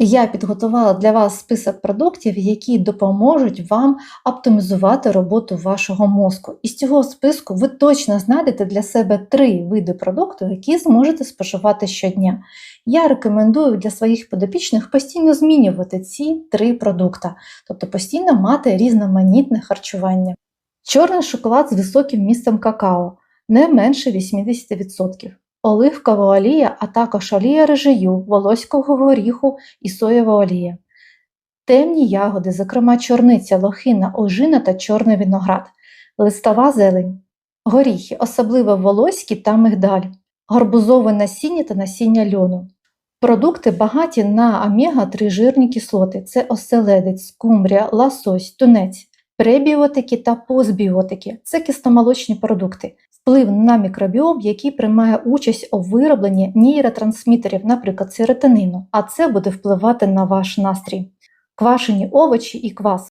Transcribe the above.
Я підготувала для вас список продуктів, які допоможуть вам оптимізувати роботу вашого мозку. Із цього списку ви точно знайдете для себе три види продукту, які зможете споживати щодня. Я рекомендую для своїх подопічних постійно змінювати ці три продукти, тобто постійно мати різноманітне харчування. Чорний шоколад з високим містом какао не менше 80%. Оливкова олія, а також олія режию, волоського горіху і соєва олія. Темні ягоди, зокрема чорниця, лохина, ожина та чорний виноград, листова зелень, горіхи, особливо волоські та мигдаль, гарбузове насіння та насіння льону. Продукти багаті на омега-3 жирні кислоти. Це оселедець, скумбрія, ласось, тунець, пребіотики та постбіотики це кистомолочні продукти, вплив на мікробіом, який приймає участь у виробленні нейротрансмітерів, наприклад, серотонину, а це буде впливати на ваш настрій. Квашені овочі і квас